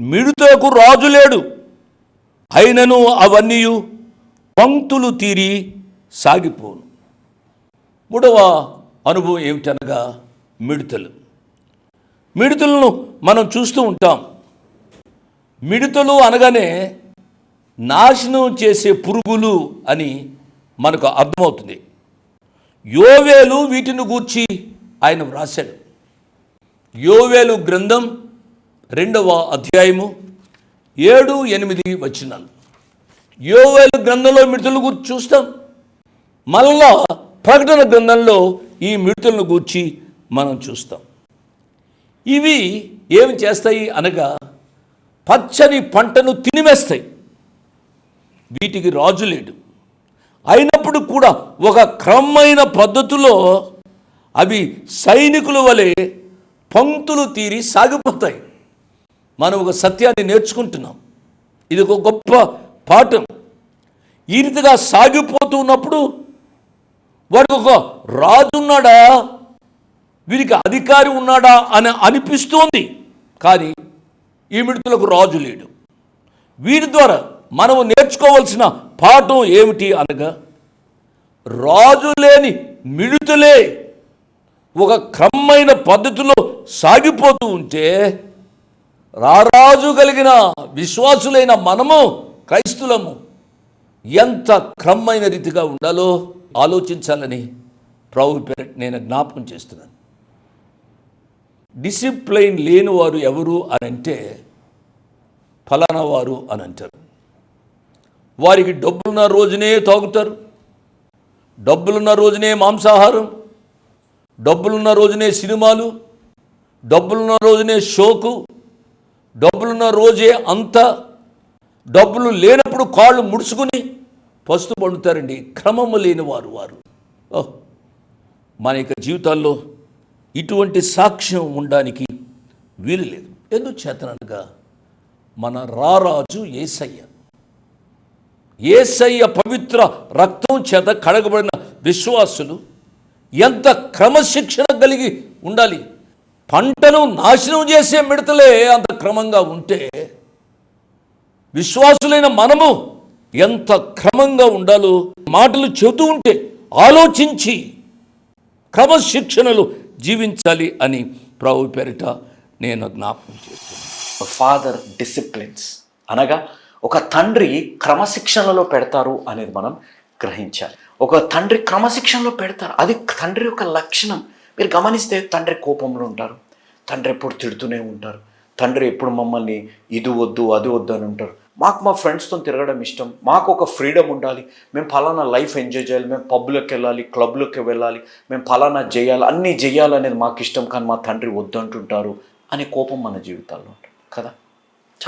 మిడుతకు రాజు లేడు. అయినను అవన్నీ పంక్తులు తీరి సాగిపోను. మూడవ అనుభవం ఏమిటనగా మిడతలు. మిడతలను మనం చూస్తూ ఉంటాం. మిడతలు అనగానే నాశనం చేసే పురుగులు అని మనకు అర్థమవుతుంది. యోవేలు వీటిని గూర్చి ఆయన వ్రాశాడు. యోవేలు గ్రంథం రెండవ అధ్యాయము ఏడు ఎనిమిది వచ్చినాలు యోవేలు గ్రంథంలో మిడుతులు గురించి చూస్తాం. మళ్ళా ప్రకటన గ్రంథంలో ఈ మిడుతులను గూర్చి మనం చూస్తాం. ఇవి ఏమి చేస్తాయి అనగా పచ్చని పంటను తినివేస్తాయి. వీటికి రాజు లేడు. అయినప్పుడు కూడా ఒక క్రమమైన పద్ధతిలో అవి సైనికుల వలె పంక్తులు తీరి సాగిపోతాయి. మనం ఒక సత్యాన్ని నేర్చుకుంటున్నాం. ఇది ఒక గొప్ప పాఠం. ఈ రీతిగా సాగిపోతూ ఉన్నప్పుడు వాడికి ఒక రాజు ఉన్నాడా? వీరికి అధికారి ఉన్నాడా అని అనిపిస్తోంది. కానీ ఈ మిడుతులకు రాజు లేడు. వీరి ద్వారా మనము నేర్చుకోవాల్సిన పాఠం ఏమిటి అనగా రాజు లేని మిడుతులే ఒక క్రమమైన పద్ధతిలో సాగిపోతూ ఉంటే రారాజు కలిగిన విశ్వాసులైన మనము క్రైస్తులము ఎంత క్రమమైన రీతిగా ఉండాలో ఆలోచించాలని ప్రభు పేరట్ నేను జ్ఞాపకం చేస్తున్నాను. డిసిప్లైన్ లేని వారు ఎవరు అని అంటే ఫలానా వారు అని అంటారు. వారికి డబ్బులున్న రోజునే తాగుతారు డబ్బులున్న రోజునే మాంసాహారం డబ్బులున్న రోజునే సినిమాలు డబ్బులున్న రోజునే షోకు డబ్బులున్న రోజే అంత డబ్బులు లేనప్పుడు కాళ్ళు ముడుచుకుని పస్తు పండుతారండి. క్రమము లేని వారు వారు. మన యొక్క జీవితాల్లో ఇటువంటి సాక్ష్యం ఉండడానికి వీలు లేదు. ఎందుకు చేతనగా మన రారాజు ఏసయ్య. ఏసయ్య పవిత్ర రక్తం చేత కడగబడిన విశ్వాసులు ఎంత క్రమశిక్షణ కలిగి ఉండాలి? పంటను నాశనం చేసే మిడతలే అంత క్రమంగా ఉంటే విశ్వాసులైన మనము ఎంత క్రమంగా ఉండాలో మాటలు చెబుతూ ఉంటే ఆలోచించి క్రమశిక్షణలు జీవించాలి అని ప్రభు పేరిట నేను జ్ఞాపకం చేస్తున్నాను. ఫాదర్ డిసిప్లిన్స్ అనగా ఒక తండ్రి క్రమశిక్షణలో పెడతారు అనేది మనం గ్రహించాలి. ఒక తండ్రి క్రమశిక్షణలో పెడతారు. అది తండ్రి యొక్క లక్షణం. మీరు గమనిస్తే తండ్రి కోపంలో ఉంటారు. తండ్రి ఎప్పుడు తిడుతూనే ఉంటారు. తండ్రి ఎప్పుడు మమ్మల్ని ఇది వద్దు అది వద్దు అని ఉంటారు. మాకు మా ఫ్రెండ్స్తో తిరగడం ఇష్టం. మాకు ఒక ఫ్రీడమ్ ఉండాలి. మేము ఫలానా లైఫ్ ఎంజాయ్ చేయాలి. మేము పబ్లోకి వెళ్ళాలి క్లబ్లోకి వెళ్ళాలి. మేము ఫలానా చేయాలి. అన్నీ చేయాలనేది మాకు ఇష్టం కానీ మా తండ్రి వద్దు అంటుంటారు అనే కోపం మన జీవితాల్లో ఉంటుంది. కదా?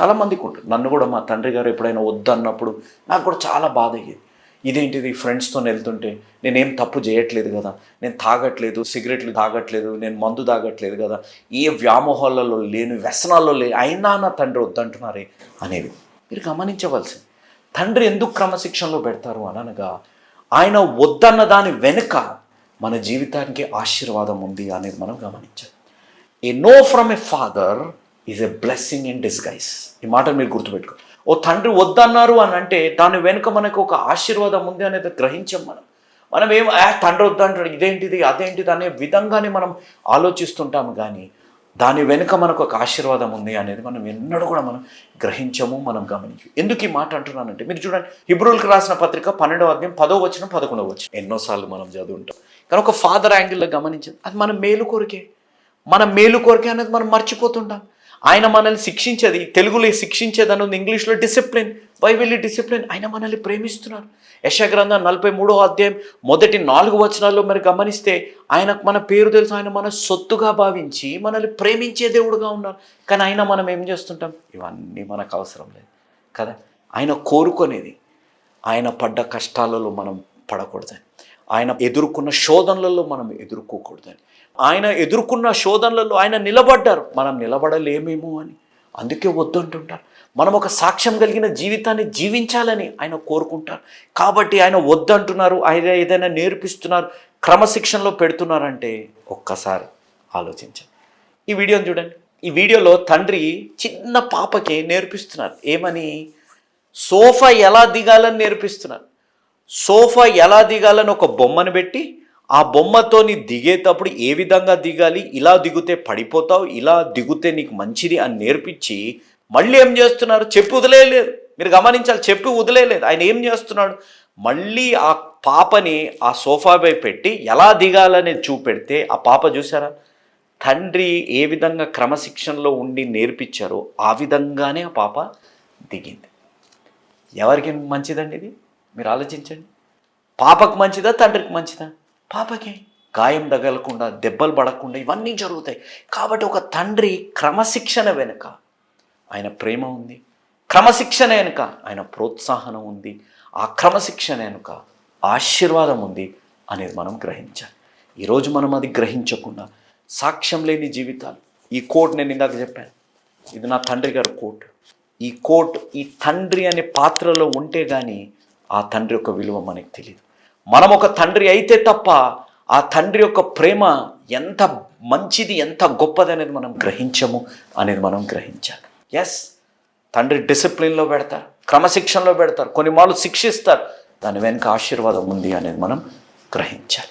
చాలామందికి ఉంటుంది. నన్ను కూడా మా తండ్రి గారు ఎప్పుడైనా వద్దు అన్నప్పుడు నాకు కూడా చాలా బాధ అయ్యేది. ఇదేంటిది ఫ్రెండ్స్తో వెళ్తుంటే నేనేం తప్పు చేయట్లేదు కదా నేను తాగట్లేదు సిగరెట్లు తాగట్లేదు నేను మందు తాగట్లేదు కదా ఏ వ్యామోహాలలో లేని వ్యసనాల్లో లే అయినా నా తండ్రి వద్దంటున్నారే అనేవి మీరు గమనించవలసింది. తండ్రి ఎందుకు క్రమశిక్షణలో పెడతారు అనగా ఆయన వద్దన్న దాని వెనుక మన జీవితానికి ఆశీర్వాదం ఉంది అనేది మనం గమనించాలి. A no from a father is a blessing in disguise ఈ మాట మీరు గుర్తుపెట్టుకో. ఓ తండ్రి వద్దన్నారు అని అంటే దాని వెనుక మనకు ఒక ఆశీర్వాదం ఉంది అనేది గ్రహించాం మనం. మనం ఏం ఆ తండ్రి వద్దంటాడు ఇదేంటిది అదేంటిది అనే విధంగానే మనం ఆలోచిస్తుంటాము కానీ దాని వెనుక మనకు ఒక ఆశీర్వాదం ఉంది అనేది మనం ఎన్నడూ కూడా మనం గ్రహించము మనం గమనించు. ఎందుకు ఈ మాట అంటున్నానంటే మీరు చూడండి హిబ్రూల్కి రాసిన పత్రిక పన్నెండవ అధ్యాయం పదో వచ్చిన పదకొండవ వచ్చిన ఎన్నోసార్లు మనం చదువుంటాం. కానీ ఒక ఫాదర్ యాంగిల్లో గమనించింది అది మన మేలు కోరికే. మన మేలు కోరికే అనేది మనం మర్చిపోతుంటాం. ఆయన మనల్ని శిక్షించేది తెలుగులో శిక్షించేది ఉంది ఇంగ్లీష్లో డిసిప్లిన్ బైబిల్ డిసిప్లిన్ ఆయన మనల్ని ప్రేమిస్తున్నారు. యశగ్రంథం నలభై మూడో అధ్యాయం మొదటి నాలుగు వచనాల్లో మరి గమనిస్తే ఆయనకు మన పేరు తెలుసు ఆయన మన సొత్తుగా భావించి మనల్ని ప్రేమించే దేవుడుగా ఉన్నారు. కానీ ఆయన మనం ఏం చేస్తుంటాం? ఇవన్నీ మనకు అవసరం లేదు. కదా? ఆయన కోరుకునేది ఆయన పడ్డ కష్టాలలో మనం పడకూడదని ఆయన ఎదుర్కొన్న శోధనలలో మనం ఎదుర్కోకూడదని. ఆయన ఎదుర్కొన్న శోధనలలో ఆయన నిలబడ్డారు. మనం నిలబడలేమేమో అని. అందుకే వద్దంటుంటారు మనం ఒక సాక్ష్యం కలిగిన జీవితాన్ని జీవించాలని ఆయన కోరుకుంటారు. కాబట్టి ఆయన వద్దంటున్నారు ఆయన ఏదైనా నేర్పిస్తున్నారు క్రమశిక్షణలో పెడుతున్నారంటే ఒక్కసారి ఆలోచించండి. ఈ వీడియోని చూడండి. ఈ వీడియోలో తండ్రి చిన్న పాపకి నేర్పిస్తున్నారు. ఏమని? సోఫా ఎలా దిగాలని నేర్పిస్తున్నారు. సోఫా ఎలా దిగాలని ఒక బొమ్మను పెట్టి ఆ బొమ్మతోని దిగేటప్పుడు ఏ విధంగా దిగాలి ఇలా దిగితే పడిపోతావు ఇలా దిగితే నీకు మంచిది అని నేర్పించి మళ్ళీ ఏం చేస్తున్నారు? చెప్పి వదిలేయలేదు మీరు గమనించాలి చెప్పి వదిలేయలేదు ఆయన ఏం చేస్తున్నాడు? మళ్ళీ ఆ పాపని ఆ సోఫాపై పెట్టి ఎలా దిగాలని చూపెడితే ఆ పాప చూసారా తండ్రి ఏ విధంగా క్రమశిక్షణలో ఉండి నేర్పించారో ఆ విధంగానే ఆ పాప దిగింది. ఎవరికి మంచిదండి ఇది? మీరు ఆలోచించండి. పాపకు మంచిదా తండ్రికి మంచిదా? పాపకి. గాయం తగలకుండా దెబ్బలు పడకుండా ఇవన్నీ జరుగుతాయి. కాబట్టి ఒక తండ్రి క్రమశిక్షణ వెనుక ఆయన ప్రేమ ఉంది. క్రమశిక్షణ వెనుక ఆయన ప్రోత్సాహనం ఉంది. ఆ క్రమశిక్షణ వెనుక ఆశీర్వాదం ఉంది అనేది మనం గ్రహించాలి. ఈరోజు మనం అది గ్రహించకుండా సాక్ష్యం లేని జీవితాలు. ఈ కోట్ నేను ఇందాక చెప్పాను. ఇది నా తండ్రి గారి కోట్. ఈ కోట్ ఈ తండ్రి అనే పాత్రలో ఉంటే కానీ ఆ తండ్రి యొక్క విలువ మనకి తెలియదు మనం ఒక తండ్రి అయితే తప్ప ఆ తండ్రి యొక్క ప్రేమ ఎంత మంచిది ఎంత గొప్పది అనేది మనం గ్రహించము అనేది మనం గ్రహించాలి. ఎస్ తండ్రి డిసిప్లిన్లో పెడతారు క్రమశిక్షణలో పెడతారు కొన్ని మార్లు శిక్షిస్తారు దాని వెనుక ఆశీర్వాదం ఉంది అనేది మనం గ్రహించాలి.